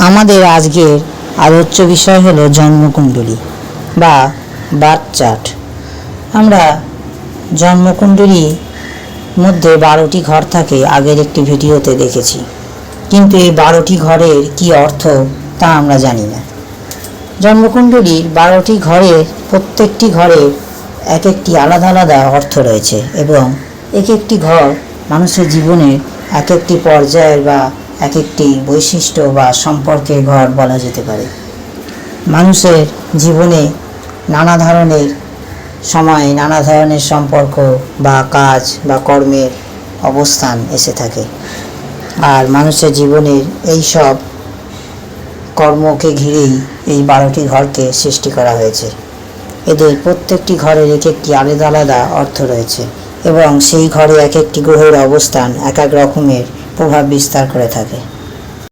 আমাদের আজকের আলোচ্য বিষয় হলো জন্মকুণ্ডলী বা বার্থ চার্ট আমরা জন্মকুণ্ডলী মধ্যে বারোটি ঘর থাকে, আগের একটি ভিডিওতে দেখেছি। কিন্তু এই বারোটি ঘরের কি অর্থ তা আমরা জানি না। জন্মকুণ্ডলীর বারোটি ঘরের প্রত্যেকটি ঘরে এক একটি আলাদা আলাদা অর্থ রয়েছে এবং এক একটি ঘর মানুষের জীবনের এক একটি পর্যায়ের বা এক একটি বৈশিষ্ট্য বা সম্পর্কের ঘর বলা যেতে পারে। মানুষের জীবনে নানা ধরনের সময়, নানা ধরনের সম্পর্ক বা কাজ বা কর্মের অবস্থান এসে থাকে। আর মানুষের জীবনের এই সব কর্মকে ঘিরেই এই বারোটি ঘরকে সৃষ্টি করা হয়েছে। এদের প্রত্যেকটি ঘরের এক একটি আলাদা আলাদা অর্থ রয়েছে এবং সেই ঘরে এক একটি গ্রহের অবস্থান, এক এক রকমের প্রভাব বিস্তার করে থাকে।